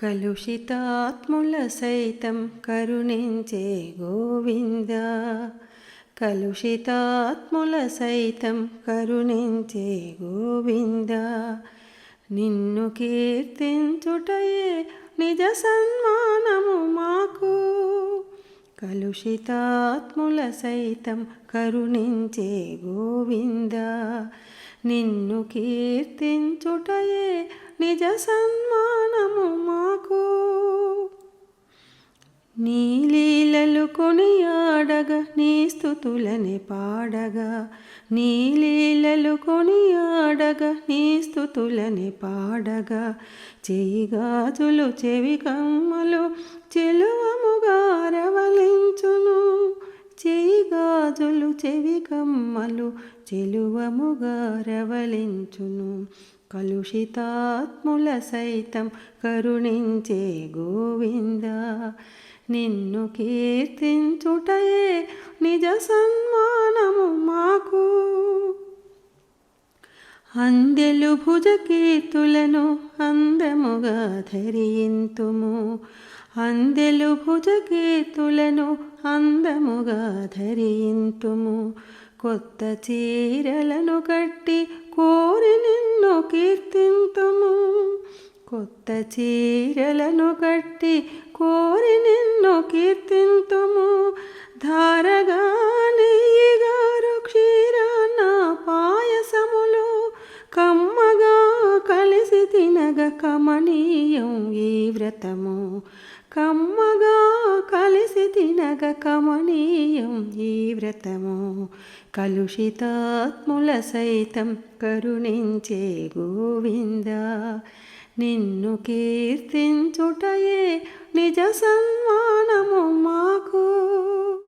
కలుషితాత్ముల సైతం కరుణించే గోవింద. కలుషితాత్ముల సైతం కరుణించే గోవింద. నిన్ను కీర్తించుటయే నిజ సన్మానము మాకు. కలుషితాత్ముల సైతం కరుణించే గోవింద. నిన్ను కీర్తించుటయే నిజ సన్మానము మాకు. నీ లీలలు కొనియాడగా నీ స్థుతులని పాడగా. నీ లీలలు కొనియాడగా నీ స్థుతులని పాడగా. చెయ్యి గాజులు చెవి కమ్మలు చెలువముగా రవలించును. చెయ్యి గాజులు చెవి కమ్మలు చెలువముగా రవలించును కలుషితాత్ముల సైతం కరుణించే గోవింద నిన్ను కీర్తించుటయే నిజ సన్మానము మాకు. అందెలు భుజకీర్తులను అందముగా ధరింతుము. అందెలు భుజకీర్తులను అందముగా ధరింతుము. కొత్త చీరలను కట్టి కోరి నిన్ను కీర్తింతుము. కొత్త చీరలను కట్టి కోరి నిన్ను కీర్తింతుము. ధార తినగ కమనీయం ఈ వ్రతము. కమ్మగా కలిసి తినగ కమనీయం ఈ వ్రతము. కలుషితాత్ముల సైతం కరుణించే గోవింద నిన్ను కీర్తించుటయే నిజ సన్మాన